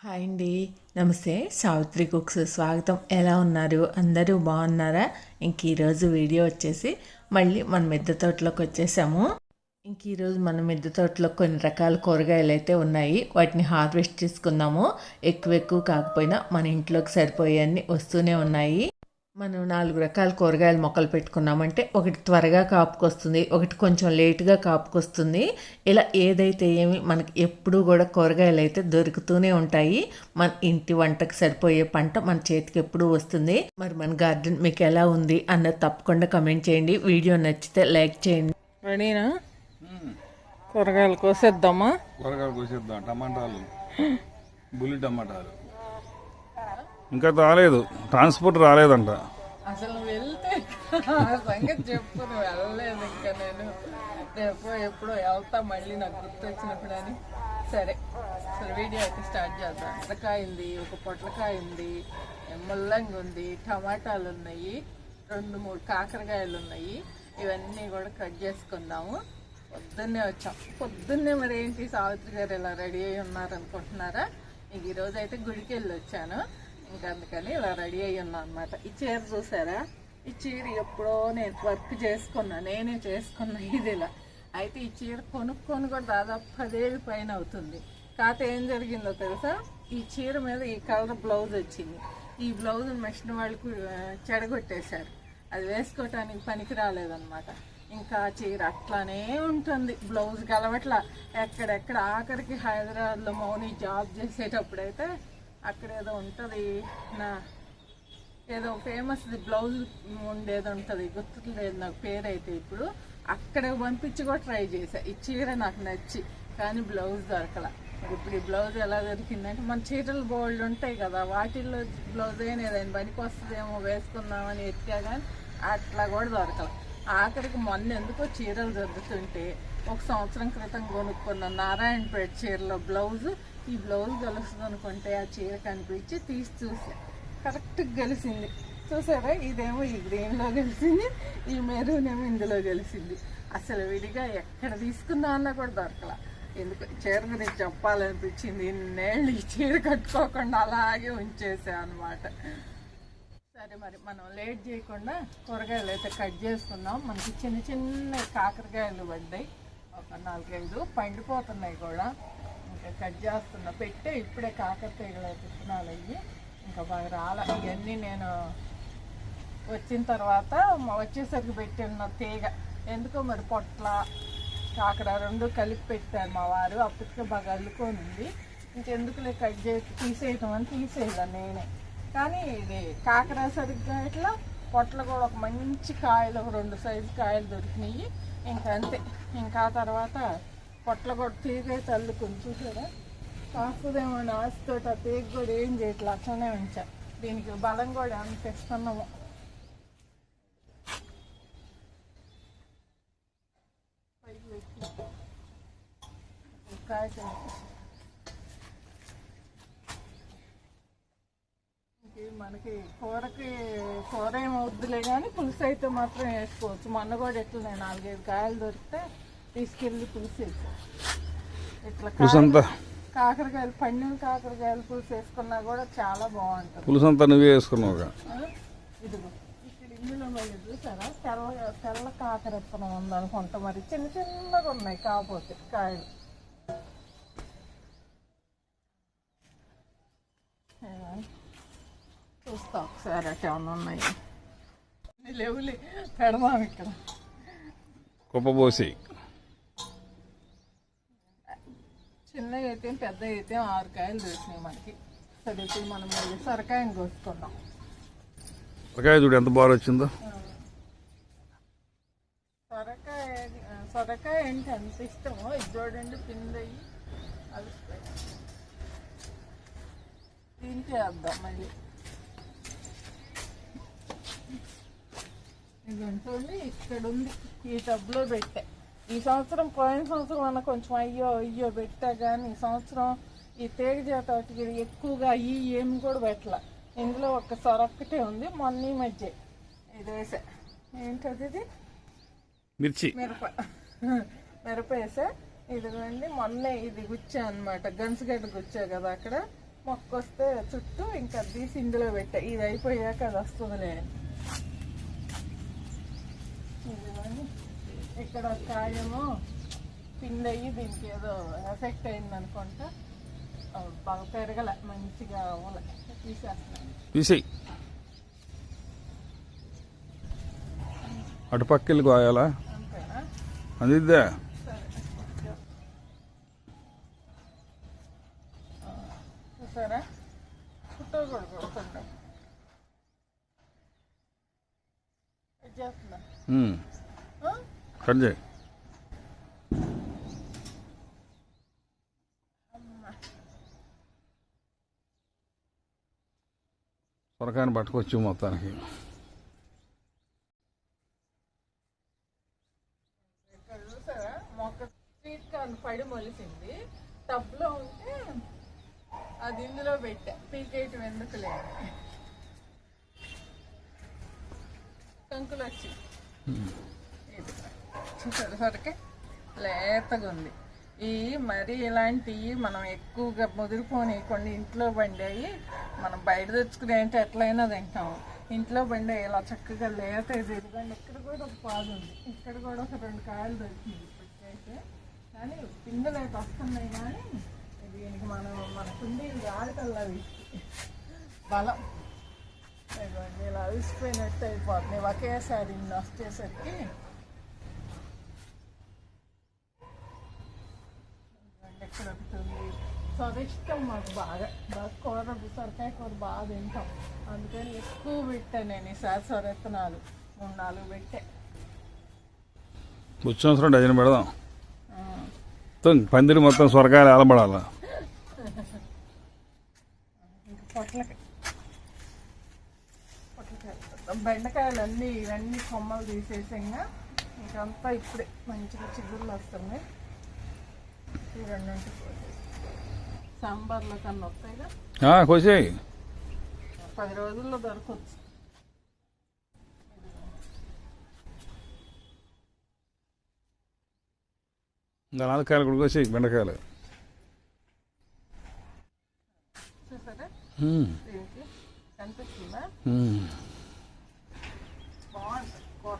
Hi అండి. నమస్తే. Savitri cooks స్వాగతం. ఎలా ఉన్నారు? అందరూ బాగున్నారా? ఇంక ఈరోజు వీడియో వచ్చేసి మళ్ళీ మన మిద్దె తోటలోకి వచ్చేసాము. ఇంక ఈరోజు మన మిద్దె తోటలో కొన్ని రకాల కూరగాయలు అయితే ఉన్నాయి. వాటిని హార్వెస్ట్ చేసుకుందాము. ఎక్కువ ఎక్కువ కాకపోయినా మన ఇంట్లోకి సరిపోయేవన్నీ వస్తూనే ఉన్నాయి. మనం నాలుగు రకాల కూరగాయల మొక్కలు పెట్టుకున్నామంటే ఒకటి త్వరగా కాపుకొస్తుంది ఒకటి కొంచెం లేటుగా కాపుకొస్తుంది. ఇలా ఏదైతే ఏమి మనకి ఎప్పుడూ కూడా కూరగాయలు అయితే దొరుకుతూనే ఉంటాయి. మన ఇంటి వంటకు సరిపోయే పంట మన చేతికి ఎప్పుడూ వస్తుంది. మరి మన గార్డెన్ మీకు ఎలా ఉంది అన్నది తప్పకుండా కమెంట్ చేయండి. వీడియో నచ్చితే లైక్ చేయండి. రెడీనా? కూరగాయలు కోసేద్దామా? కూరగాయలు కోసేద్దాం టమాటాలు బుల్లి టమాటాలు. ఇంకా రాలేదు. ట్రాన్స్పోర్ట్ రాలేదంట. అసలు వెళ్తే సంగతి చెప్పు నువ్వు వెళ్ళలేదు ఇంకా నేను. రేపు ఎప్పుడో వెళ్తా మళ్ళీ నాకు గుర్తొచ్చినప్పుడు అని. సరే సరే వీడియో అయితే స్టార్ట్ చేద్దాం. మిరకాయ ఉంది ఒక పొట్లకాయ ఉంది ముల్లంగి ఉంది టమాటాలు ఉన్నాయి రెండు మూడు కాకరకాయలు ఉన్నాయి. ఇవన్నీ కూడా కట్ చేసుకుందాము. పొద్దున్నే వచ్చాం. పొద్దున్నే మరి ఏంటి సావిత్రి గారు ఇలా రెడీ అయి ఉన్నారనుకుంటున్నారా? ఇంక ఈరోజు అయితే గుడికి వెళ్ళి వచ్చాను. ఇంకా అందుకని ఇలా రెడీ అయి ఉన్నా అనమాట ఈ చీర చూసారా? ఈ చీర ఎప్పుడో నేను వర్క్ చేసుకున్నా నేనే చేసుకున్నా ఇది ఇలా. అయితే ఈ చీర కొనుక్కొని కూడా దాదాపు పదేళ్ళు పైన అవుతుంది. కాకపోతే ఏం జరిగిందో తెలుసా? ఈ చీర మీద ఈ కలర్ బ్లౌజ్ వచ్చింది. ఈ బ్లౌజ్ మెషిన్ వాళ్ళకు చెడగొట్టేశారు. అది వేసుకోవటానికి పనికి రాలేదన్నమాట. ఇంకా ఆ చీర అట్లానే ఉంటుంది. బ్లౌజ్ కలవట్లా ఎక్కడెక్కడ ఆఖరికి హైదరాబాద్లో మౌని జాబ్ చేసేటప్పుడైతే అక్కడ ఏదో ఉంటుంది నా ఏదో ఫేమస్ బ్లౌజ్ ఉండేది ఉంటుంది గుర్తులేదు నాకు పేరు అయితే ఇప్పుడు. అక్కడ పంపించి కూడా ట్రై చేశా. ఈ చీర నాకు నచ్చి కానీ బ్లౌజ్ దొరకల. ఇప్పుడు ఈ బ్లౌజ్ ఎలా దొరికిందంటే మన చీరలు బోల్డ్ ఉంటాయి కదా వాటిల్లో బ్లౌజ్ అయినా ఏదైనా పనికి వస్తుందేమో వేసుకుందామని ఎత్తా కానీ అట్లా కూడా దొరకలే. ఆఖరికి మొన్న ఎందుకో చీరలు దొరుకుతుంటే ఒక సంవత్సరం క్రితం కొనుక్కున్న నారాయణపేట చీరలో బ్లౌజ్ ఈ బ్లౌజ్ గెలుస్తుంది అనుకుంటే ఆ చీర కనిపించి తీసి చూసా. కరెక్ట్గా గెలిసింది. చూసారా? ఇదేమో ఈ గ్రీన్లో గెలిచింది ఈ మెరూన్ ఏమో ఇందులో గెలిచింది అసలు విడిగా ఎక్కడ తీసుకుందాం అన్నా కూడా దొరకల. ఎందుకు? చీర గురించి చెప్పాలనిపించింది. ఇన్నేళ్ళు ఈ చీర కట్టుకోకుండా అలాగే ఉంచేసా అనమాట సరే మరి మనం లేట్ చేయకుండా కూరగాయలు అయితే కట్ చేసుకున్నాం. మనకి చిన్న చిన్న కాకరకాయలు పడ్డాయి. ఒక నాలుగైదు పండిపోతున్నాయి కూడా. ఇంకా కట్ చేస్తున్నా. పెట్టే ఇప్పుడే కాకరకాయలు విత్తనాలు అయ్యి ఇంకా బాగా రాలే. ఇవన్నీ నేను వచ్చిన తర్వాత వచ్చేసరికి పెట్టిన తీగ. ఎందుకో మరి పొట్ల కాకర రెండు కలిపి పెట్టారు మా వారు. అప్పటికే బాగా అల్లుకొని ఉంది. ఇంకెందుకులే కట్ చేసి తీసేయటం అని తీసేయాలి నేనే. కానీ ఇది కాకర సరిగ్గా ఇట్లా పొట్ల కూడా ఒక మంచి కాయలు ఒక రెండు సైజు కాయలు దొరికినాయి. ఇంకా అంతే. ఇంకా తర్వాత పొట్ల కూడా తీగ కొంచెం చూసారా? కాస్తుందేమో అని ఆ తీగ కూడా ఏం చేయట్లే అట్లనే ఉంచా. దీనికి బలం కూడా అంత ఇస్తున్నాము. కాయ తినేసి. ఇంకే మనకి కూరకి కూర ఏమవుద్దులే కానీ పులుసు అయితే మాత్రం వేసుకోవచ్చు. మొన్న కూడా ఎట్లా నాలుగైదు కాయలు దొరికితే తీసుకెళ్ళి పులుసు వేసా. ఇట్లా కాకరకాయలు పండిన కాకరకాయలు పులుసు వేసుకున్నా కూడా చాలా బాగుంటుంది. పులుసు అంతా నువ్వే వేసుకున్నావుగా ఆ? ఇదిగో ఇక్కడ ఇందులో మరి చూసారా? తెల్ల తెల్ల కాకర విత్తనం ఉందనుకుంటా మరి. చిన్న చిన్నగా ఉన్నాయి కాకపోతే కాయలు. ఏమో. చూస్తా ఒకసారి అట్లా ఏమన్నా ఉన్నాయి? లేవులే పెడదాం ఇక్కడ. కుప్పపోసి చిన్నగా అయితే పెద్ద అయితే ఆరు కాయలు దొరికినాయి మనకి. సరే ఇప్పుడు మనం మళ్ళీ సొరకాయని కోసుకుందాం. సొరకాయ చూడు ఎంత బాగా వచ్చిందో. సొరకాయ సొరకాయ అంటే ఎంత ఇష్టమో? ఇది చూడండి పిందయ్యి అలసిపోయి దీనికి వేద్దాం మళ్ళీ. ఇక్కడ ఉంది ఈ టబ్లో పెట్టా. ఈ సంవత్సరం పోయిన సంవత్సరం అన్న కొంచెం అయ్యో అయ్యో పెట్టా కానీ ఈ సంవత్సరం ఈ తేగ వాటికి ఎక్కువగా అయ్యి ఏమి కూడా పెట్టాల. ఇందులో ఒక సొరొక్కటే ఉంది మొన్న ఈ మధ్య. ఇది వేసా. ఏంటది ఇది? మిర్చి. మిరప. మిరప వేసా. ఇదిగోండి మొన్నే ఇది గుచ్చా అనమాట గన్సుగడ్డ గుచ్చా కదా అక్కడ. మొక్క వస్తే చుట్టూ ఇంకా తీసి ఇందులో పెట్టా. ఇది అయిపోయాక అది వస్తుందిలే. ఇక్కడ కాయమో పిండి అయ్యి దీనికి ఏదో ఎఫెక్ట్ అయింది అనుకుంటా బాగా పెరగల మంచిగా అవ్వలే తీసేస్తున్నాను. తీసేయి. అటు పక్కెళ్ళి కోయాలా? అంతేనా? అందిద్దా? చూసారా? కొడుతుంటాం. చేస్తున్నా? కట్ చేయి సొరకాయని పట్టుకొచ్చి మొత్తానికి. ఇక్కడ మొక్క స్వీట్ కార్న్ పడి మొలిసింది. టబ్లో ఉంటే అది ఇందులో పెట్టా. పీకేయటం ఎందుకు లేదు కంకులు వచ్చి చూసారు సరికి లేతగా ఉంది. ఈ మరి ఇలాంటివి మనం ఎక్కువగా ముదిరిపోని కొన్ని ఇంట్లో పండాయి మనం బయట తెచ్చుకునే అంటే ఎట్లయినా తింటాం. ఇంట్లో పండే ఇలా చక్కగా లేత ఇదిగోండి ఇక్కడ కూడా ఒక పాలు ఉంది. ఇక్కడ కూడా ఒక రెండు కాయలు దొరికింది ఇప్పటికైతే. కానీ పిందెలు అయితే వస్తున్నాయి కానీ దీనికి మనం మన కుండీలు ఆడకల్లా బలం. ఇలా అలసిపోయినట్టు అయిపోతుంది ఒకేసారి ఇన్ని వచ్చేసరికి ఎక్కడ ఒకటి ఉంది సొర ఇష్టం మాకు బాగా బాగా కూర సొరకాయ కూర బాగా తింటాం అందుకని ఎక్కువ పెట్టాను నేను ఈసారి సొరెత్తనాలు మూడు నాలుగు పెట్టా వచ్చే సంవత్సరం డజన్ పెడదాం. ఆ, పందిరి మొత్తం సొరకాయలు అలబడాలా పొట్లకి. బెండకాయలు అన్నీ ఇవన్నీ కొమ్మలు తీసేసాక ఇంకంతా ఇప్పుడే మంచిగా చిగుర్లు వస్తున్నాయి. రెండింటి సాంబార్లో కన్నా వస్తాయిగా? కోసేయి. పది రోజుల్లో దొరకవచ్చు ఇంకా నాలుగు కాయలు కూడా కోసేయి బెండకాయలు. చూసారా? కనిపిస్తుందా ఉమ్. బాగుంటుంది కూర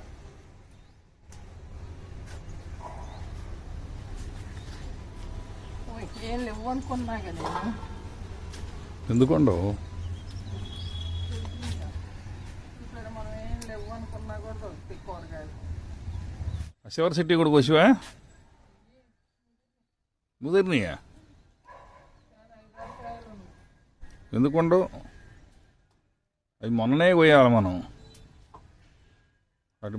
ఓయ్, ఏం లేవు అనుకున్నా కదా ఎందుకుండవు? శివరి సిట్టి కూడా కోసివా? ముదిరినాయా ఎందుకుండవు? అవి మొన్ననే కోయాలి మనం. అటు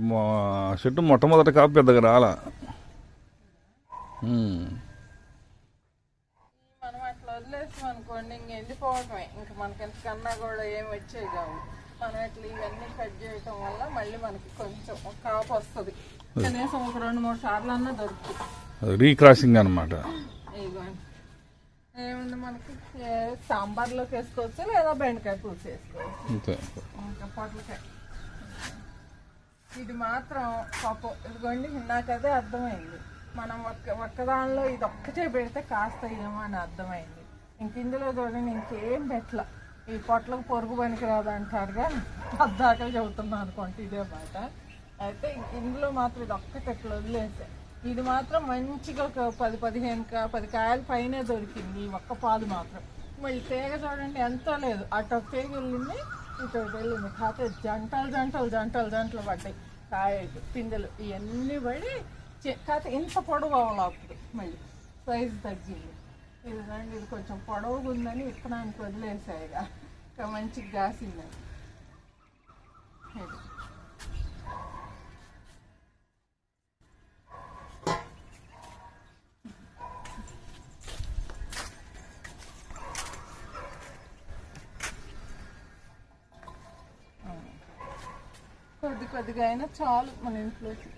చెట్టు మొట్టమొదటి కాపు పెద్దగా రాలా. వదిలేసాం అనుకోండి ఇంక ఎండిపోవటమే ఇంక మనకి ఎంతకన్నా కూడా ఏం వచ్చేవి కావు. మనం ఇట్లా ఇవన్నీ కట్ చేయటం వల్ల మళ్ళీ మనకి కొంచెం కాపు వస్తుంది. కనీసం ఒక రెండు మూడు సార్లు అన్నా దొరుకుతుంది. రీక్రాసింగ్ అనమాట ఏముంది మనకి? సాంబార్లోకి వేసుకోవచ్చు లేదా బెండకాయ పులుసు వేసుకోవచ్చు? అంతే. ఇంకా పొట్లకాయ. ఇది మాత్రం పాపం ఇదిగోండి అదే అర్థమైంది. మనం ఒక్క ఒక్కదానిలో ఇది ఒక్కటే పెడితే కాస్త ఏమో అని అర్థమైంది. ఇంక ఇందులో చూడండి ఇంకేం పెట్టల. ఈ పొట్లకు పొరుగు పనికి రాదంటారుగా అంటారుగా పద్దాకా చెబుతున్నాను అనుకోండి ఇదే మాట. అయితే ఇందులో మాత్రం ఇది ఒక్కటి ఎట్లా వదిలేసా. ఇది మాత్రం మంచిగా ఒక పది పదిహేను కా పది కాయల పైనే దొరికింది ఈ ఒక్క పాలు మాత్రం. మళ్ళీ తీగ చూడండి ఎంతో లేదు. అటు ఒక తీగ వెళ్ళింది ఇటు వెళ్ళింది. కాకపోతే జంటలు జంటలు జంటలు జంటలు పడ్డాయి. కాయలు పిందెలు ఇవన్నీ పడి కాకపోతే ఇంత పొడవు అవ్వాలి అప్పుడు మళ్ళీ. సైజు తగ్గింది. ఇది ఇది కొంచెం పొడవుగా ఉందని విత్తనానికి వదిలేసాయి ఇక మంచిగా కాసిందని కొద్ది కొద్దిగా అయినా చాలు మన ఇంట్లోకి.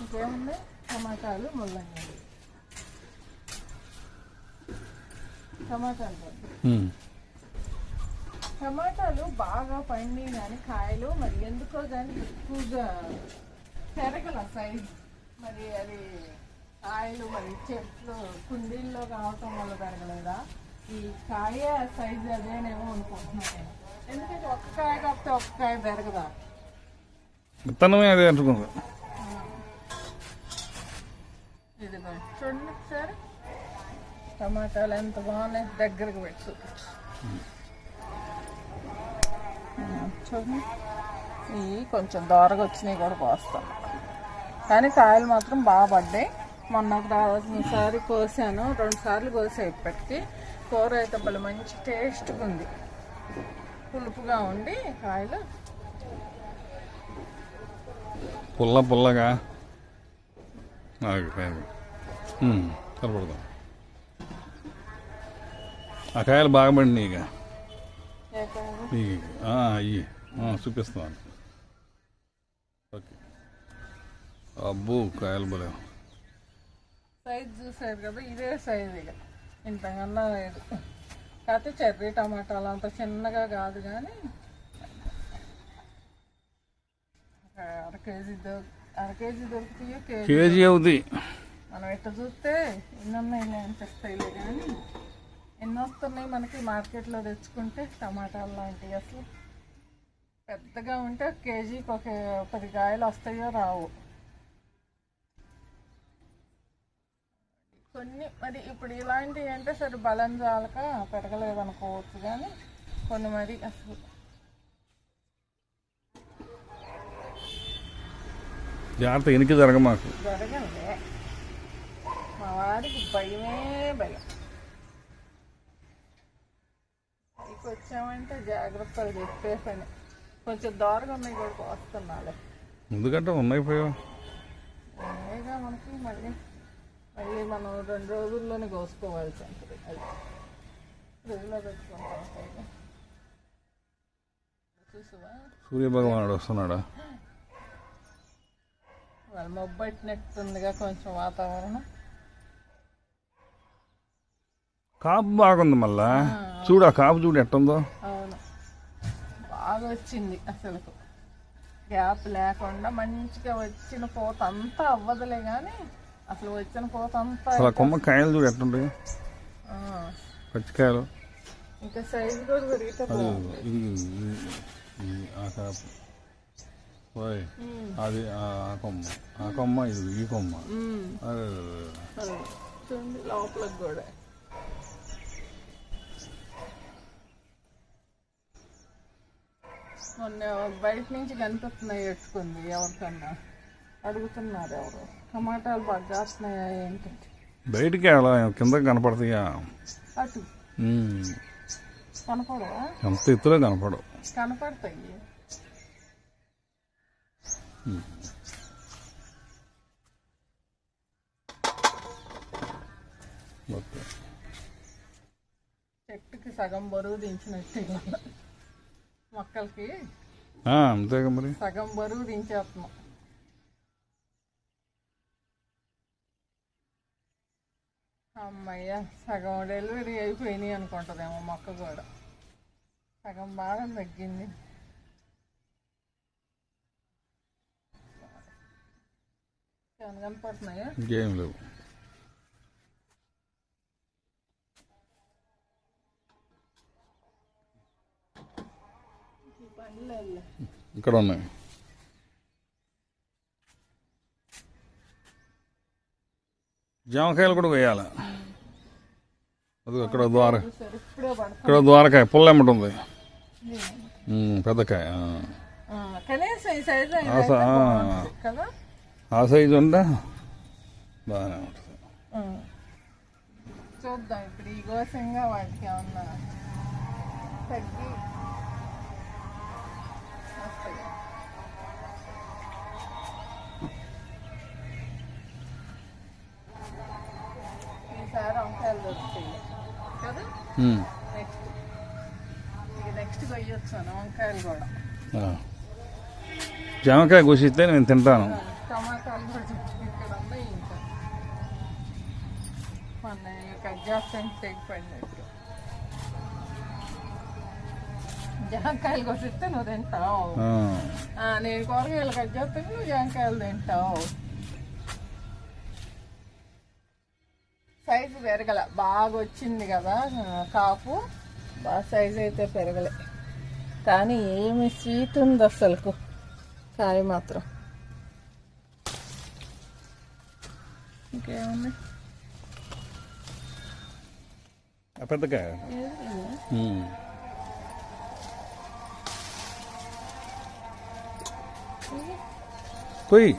ఇంకేముంది టమాటాలు ముల్లంగి. టమాటాలు. టమాటాలు బాగా పండి కానీ కాయలు మరి ఎందుకో కానీ ఎక్కువగా పెరగల సైజు మరి అది కాయలు మరి చెట్లు కుండీల్లో కావటం వల్ల పెరగలేదా? ఈ కాయ సైజ్ అదేనేమో అనుకుంటున్నాను. నేను ఎందుకంటే ఒక్క కాయ కాకపోతే ఒక్క కాయ పెరగదా? విత్తనమే అదే అంటుకుంది టమాటాలు ఎంత బాగున్నాయి దగ్గరకు పెట్టి చూపించు. చూడండి ఇవి కొంచెం దోరగా వచ్చినాయి కూడా కోస్తాం కానీ కాయలు మాత్రం బాగా పడ్డాయి. మొన్న ఒకసారి కోసాను. రెండు సార్లు కోసా ఇప్పటికి. కూర అయితే భలే మంచి టేస్ట్గా ఉంది. పులుపుగా ఉండి కాయలు. పుల్ల పుల్లగా. కనపడదాం ఆ కాయలు బాగా పడినాయి ఇక. అయ్యి చూపిస్తాను. ఓకే. అబ్బో కాయలు బలే సైజ్ చూసారు కదా ఇదే సైజ్ ఇక. ఇంతకన్నా లేదు. కాకపోతే చెర్రీ టమాటాలు అంత చిన్నగా కాదు కానీ అర కేజీ అర కేజీ దొరుకుతాయో కేజీ. కేజీ అవుద్ది. మనం ఎట్ట చూస్తే ఉన్నాయిలే అనిపిస్తాయిలే కానీ ఎన్ని వస్తున్నాయి మనకి మార్కెట్లో తెచ్చుకుంటే టమాటాలు లాంటివి అసలు. పెద్దగా ఉంటే ఒక కేజీకి ఒక పది కాయలు వస్తాయో రావు. కొన్ని మరి ఇప్పుడు ఇలాంటివి అంటే సరే బలం చాలక పెరగలేదు అనుకోవచ్చు కానీ కొన్ని మరి అసలు. జాగ్రత్త ఎనికి జరగ మాకు. జరగలే. మా వారికి భయమే భయం. పైకి వచ్చామంటే జాగ్రత్తలు చెప్పే పని. కొంచెం దూరంగా ఉన్నాయి కూడా వస్తున్నాలే. ఎందుకంటే ఉన్నాయి పోయా? ఏగా మనకి మళ్ళీ? మళ్ళీ మనం రెండు రోజుల్లోనే కోసుకోవాల్సి ఉంటుంది. అది ఫ్రిడ్జ్లో పెట్టుకుంటాం. చూసావా? సూర్యభగవానుడు వస్తున్నాడా? వాళ్ళు మొబ్బట్టినట్టుందిగా కొంచెం వాతావరణం. కాపు బాగుంది మళ్ళా. చూడు ఆ కాపు చూడు ఎట్టుందో. అవును. బాగా వచ్చింది అసలు గ్యాప్ లేకుండా మంచిగా వచ్చిన పూత అంతా అవ్వదులే కానీ అసలు వచ్చిన పూత అంతా అసలు కొమ్మ కాయలు చూడు ఎట్టుంటాయి ఆ, పచ్చికాయలు. ఇంకా సైజు కూడా పెరిగితే ఆ కాపు. ఓయ్ అది ఆ కొమ్మ. ఆ కొమ్మ ఇది ఈ కొమ్మ. లోపలికి కూడా. మొన్న బయట నుంచి కనిపిస్తున్నాయి ఎట్టుకుంది ఎవరికన్నా. అడుగుతున్నారు ఎవరు. టమాటాలు బాగా కాస్తున్నాయా ఏంటంటే బయటికి అలా కింద కనపడతాయా? అటు. కనపడవా? ఎంత ఎత్తులో కనపడవు. కనపడతాయి. చెట్టుకి సగం బరువు దించినట్టు. మొక్కలకి అంతేగా మరి. సగం బరువు దించేస్తున్నాం. అమ్మయ్య సగం డెలివరీ అయిపోయినాయి అనుకుంటుందేమో మొక్క కూడా. సగం బాగా తగ్గింది. కనపడుతున్నాయా? ఇంకేం లేవు. ఇక్కడ ఉన్నాయి. జామకాయలు కూడా వేయాలి. అది అక్కడ ద్వార ఇక్కడ ద్వారకాయ పుల్ల ఉంది? పెద్దకాయ ఆ. సైజు ఉంటే బాగానే ఉంటుంది. చూద్దాం ఇప్పుడు ఈ వాటికి ఏమన్నా తగ్గి ఈసారి వంకాయలు దొరుకుతాయి కదా. నెక్స్ట్ నెక్స్ట్ కొయ్యొచ్చాను వంకాయలు కూడా. జామకాయ కోసిస్తే నేను తింటాను. టమాటాలు కూడా ఇక్కడ ఉన్నాయి ఇంకా. తెగిపడినట్టు జాంకాయలు కొట్టిస్తే నువ్వు తింటావు. నేను కూరగాయలు కట్ చేస్తాను నువ్వు జాంకాయలు తింటావు. పెరగల. బాగా వచ్చింది కదా కాపు. బాగా సైజ్ అయితే పెరగలే. కానీ ఏమి స్వీట్ ఉంది అసలుకు. కాయ మాత్రం. ఇంకేముంది? ఉమ్. పోయి.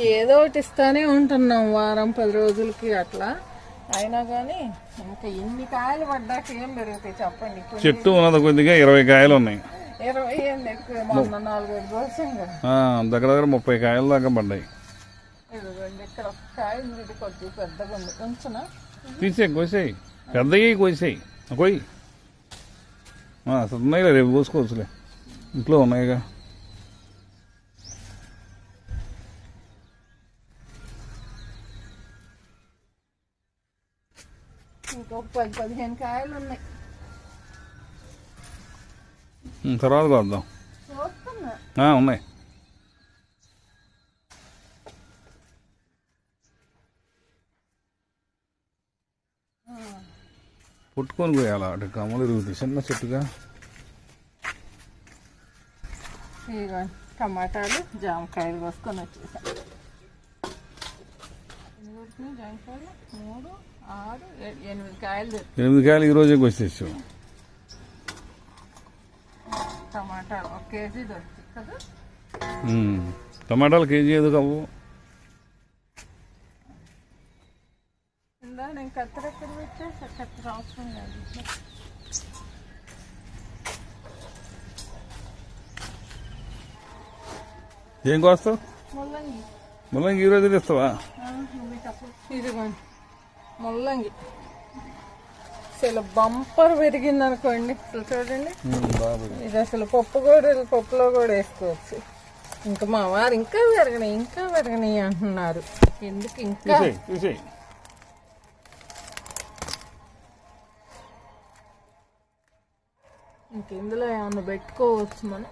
ఏదో ఒకటి ఇస్తానే ఉంటున్నాం వారం పది రోజులకి అట్లా. అయినా కానీ ఇంకా ఇన్ని కాయలు పడ్డాక ఏం పెరుగుతాయి చెప్పండి. చెట్టు ఉన్నది కొద్దిగా ఇరవై కాయలు ఉన్నాయి. ఇరవై ఏంది ఎక్కువ? మొన్న నాలుగైదు దగ్గర దగ్గర ముప్పై కాయల దాకా పడ్డాయి. ఇదిగోండి ఇక్కడ ఒక కాయ ఉంది ఇది కొద్దిగా పెద్దగా ఉంది. ఉంచునా? తీసేయి కోసేయి. పెద్దవి కోసేయి. కోయి అసలు ఉన్నాయిలే రేపు కోసుకోవచ్చులే. ఇంట్లో ఉన్నాయిగా. పది పదిహేను కాయలు ఉన్నాయి. తర్వాత కోద్దాం చూస్తున్నా. ఉన్నాయి. పుట్టుకొని పోయాలి? అటు కమ్మలు ఇరుగుతాయి చిన్న చెట్టుగా. టమాటాలు జామకాయలు కోసుకొని వచ్చేసాం. ఎన్ని కొడుతున్నాయి జామకాయలు? మూడు. ఎనిమిది కాయలు ఈ రోజే కోసేసాం టమాటాలు కేజీ అవసరం లేదు. ఏం కోస్తావు? ముల్లంగి. మళ్ళీ ఈ రోజు తెస్తావా. ఇదిగోండి. ముల్లంగి. అసలు బంపర్ పెరిగింది అనుకోండి అసలు చూడండి. ఇది అసలు పప్పు కూడా పప్పులో కూడా వేసుకోవచ్చు. ఇంకా మా వారు ఇంకా పెరగని ఇంకా పెరగని అంటున్నారు. ఎందుకు ఇంకా? తీసేయి తీసేయి ఇంక ఇందులో ఏమన్నా పెట్టుకోవచ్చు మనం?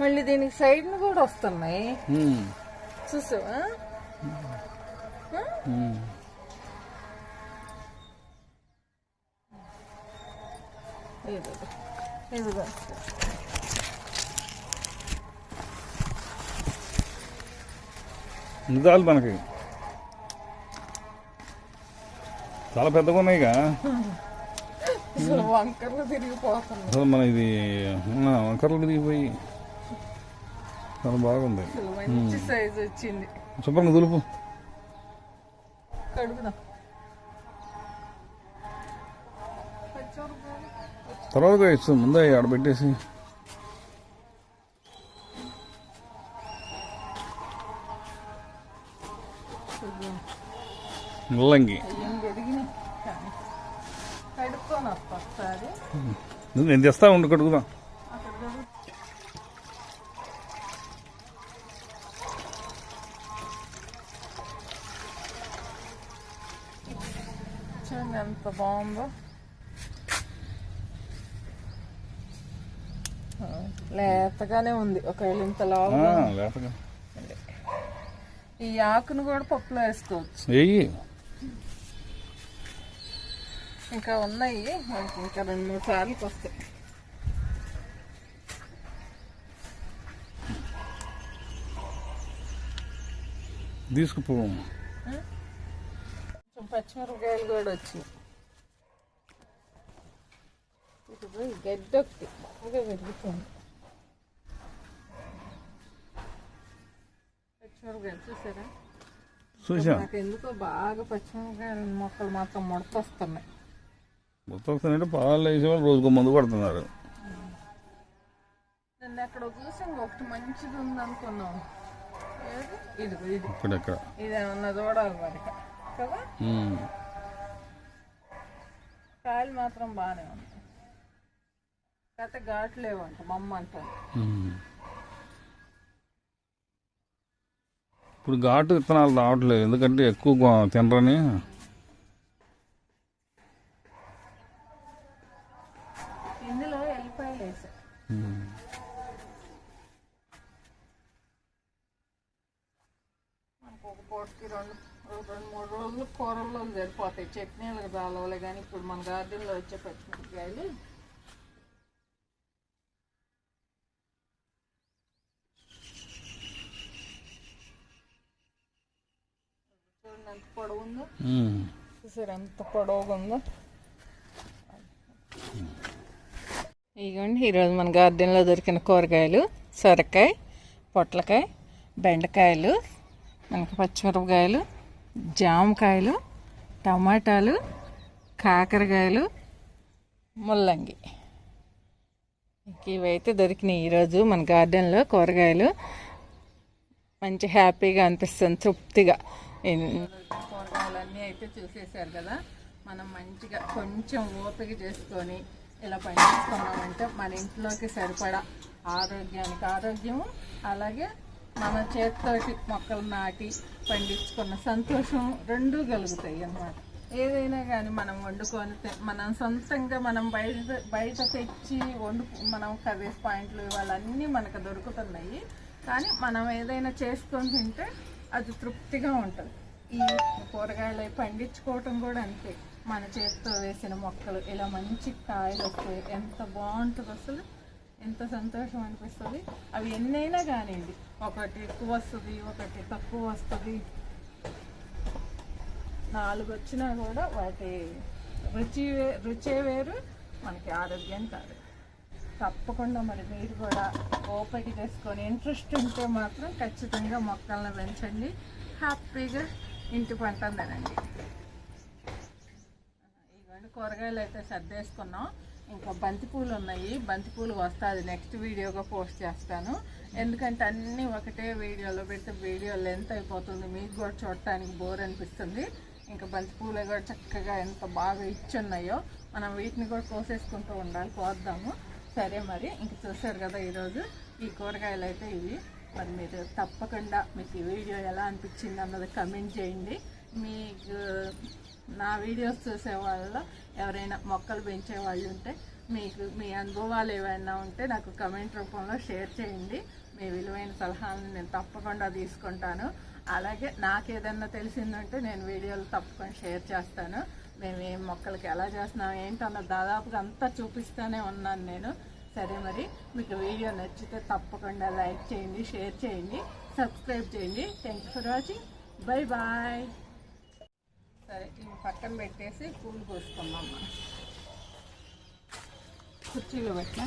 మళ్ళీ దీనికి సైడ్ కూడా వస్తున్నాయి. చూసావా. ఇదిగో మనకి. చాలా పెద్దగా ఉన్నాయిగా. అసలు వంకర్లు తిరిగిపోతున్నాయి. అసలు మన ఇది వంకరలు తిరిగిపోయి. చాలా బాగుంది. మంచి సైజ్ వచ్చింది. శుభ్రంగా దులుపు. కడుగుదాం. తర్వాత ముందే ఆడ పెట్టేసి. ముల్లంగి. నేను తెస్తా ఉండు కడుగుదాం. బాగుందో ఆ, లేతగానే ఉంది. ఒకవేళ ఇంత ఆ, లావుగా లేతగా. ఈ ఆకును కూడా పప్పులో వేసుకోవచ్చు. ఇంకా ఉన్నాయి. మనకి ఇంకా రెండు మూడు సార్లు వస్తాయి. తీసుకుపో. కొంచెం పచ్చిమిరపకాయలు కూడా వచ్చినాయి గడ్డి ఒకటి. బాగా పెరుగుతుంది. పచ్చిమిరపకాయలు చూసారా? చూసాం నాకు ఎందుకో బాగా పచ్చిమిరపకాయల మొక్కలు మాత్రం ముడతొస్తున్నాయి. మొత్తం వస్తుందంటే పాలు వేసేవాళ్ళు రోజుకో మందు పడుతున్నారు నిన్న ఎక్కడ చూసాం ఒకటి మంచిది ఉంది అనుకున్నాం. ఇదిగో ఇది. ఇక్కడెక్కడ ఇదేమన్నా చూడాలి మరి. కదా. కాయలు మాత్రం బాగానే ఉన్నాయి. కథ ఘాట్లేవంట మా అమ్మ అంటారు ఉమ్. ఇప్పుడు ఘాటు విత్తనాలు రావట్లేదు ఎందుకంటే ఎక్కువ తినరని ఉమ్. మనకు ఒక పూటకి రెండు రెండు మూడు రోజులు కూరల్లో సరిపోతాయి చట్నీలకు రాలవలే కానీ ఇప్పుడు మన గార్డెన్లో వచ్చే పచ్చిమిరపకాయలు చూడండి ఎంత పొడవు ఉందో ఉమ్. చూసారు ఎంత పొడవుగా ఉందో. ఇదిగోండి ఈరోజు మన గార్డెన్లో దొరికిన కూరగాయలు సొరకాయ పొట్లకాయ బెండకాయలు మనకి పచ్చిమిరపకాయలు జామకాయలు టమాటాలు కాకరకాయలు ముల్లంగి. ఇవైతే దొరికినాయి ఈరోజు మన గార్డెన్లో కూరగాయలు. మంచి హ్యాపీగా అనిపిస్తుంది తృప్తిగా. కూరగాయలన్నీ అయితే చూసేసారు కదా. మనం మంచిగా కొంచెం ఓపిక చేసుకొని ఇలా పండించుకున్నామంటే మన ఇంట్లోకి సరిపడా ఆరోగ్యానికి ఆరోగ్యము అలాగే మన చేతితోటి మొక్కలు నాటి పండించుకున్న సంతోషం రెండూ కలుగుతాయి అన్నమాట. ఏదైనా కానీ మనం వండుకొని మనం సొంతంగా మనం బయట బయట తెచ్చి వండు మనం కర్రీస్ పాయింట్లు ఇవాళన్నీ మనకు దొరుకుతున్నాయి. కానీ మనం ఏదైనా చేసుకొని తింటే అది తృప్తిగా ఉంటుంది. ఈ కూరగాయలు పండించుకోవటం కూడా అంతే. మన చేతితో వేసిన మొక్కలు ఇలా మంచి కాయలు వస్తాయి ఎంత బాగుంటుంది అసలు ఎంత సంతోషం అనిపిస్తుంది. అవి ఎన్నైనా కానివ్వండి ఒకటి ఎక్కువ వస్తుంది ఒకటి తక్కువ వస్తుంది. నాలుగు వచ్చినా కూడా వాటి రుచి రుచే వేరు మనకి ఆరోగ్యం కాదు. తప్పకుండా మరి మీరు కూడా ఓపిక చేసుకొని ఇంట్రెస్ట్ ఉంటే మాత్రం ఖచ్చితంగా మొక్కలను పెంచండి. హ్యాపీగా ఇంటి పంట తినండి ఇవన్నీ కూరగాయలు అయితే సర్దేసుకున్నాం. ఇంకా బంతిపూలు ఉన్నాయి. బంతిపూలు వస్తుంది. నెక్స్ట్ వీడియోగా పోస్ట్ చేస్తాను. ఎందుకంటే అన్నీ ఒకటే వీడియోలో పెడితే వీడియో లెంత్ అయిపోతుంది. మీకు కూడా చూడటానికి బోర్ అనిపిస్తుంది. ఇంకా బంతిపూలు కూడా చక్కగా ఎంత బాగా ఇచ్చున్నాయో మనం వీటిని కూడా కోసేసుకుంటూ ఉండాలి. కోద్దాము. సరే మరి. ఇంక చూసారు కదా ఈరోజు ఈ కూరగాయలు అయితే ఇవి. మరి మీరు తప్పకుండా మీకు ఈ వీడియో ఎలా అనిపించింది అన్నది కమెంట్ చేయండి. మీకు నా వీడియోస్ చూసే వాళ్ళలో ఎవరైనా మొక్కలు పెంచే వాళ్ళు ఉంటే మీకు మీ అనుభవాలు ఏమైనా ఉంటే నాకు కమెంట్ రూపంలో షేర్ చేయండి. మీ విలువైన సలహాలను నేను తప్పకుండా తీసుకుంటాను. అలాగే నాకు ఏదన్నా తెలిసిందంటే నేను వీడియోలు తప్పకుండా షేర్ చేస్తాను. మేము ఏం మొక్కలకి ఎలా చేస్తున్నాం ఏంటన్న దాదాపుగా అంతా చూపిస్తూనే ఉన్నాను నేను. సరే మరి మీకు వీడియో నచ్చితే తప్పకుండా లైక్ చేయండి షేర్ చేయండి సబ్స్క్రైబ్ చేయండి. Thank you for watching bye bye సరే ఇవి పక్కన పెట్టేసి పూలు కోసుకుందాం. కుర్చీలో పెట్టా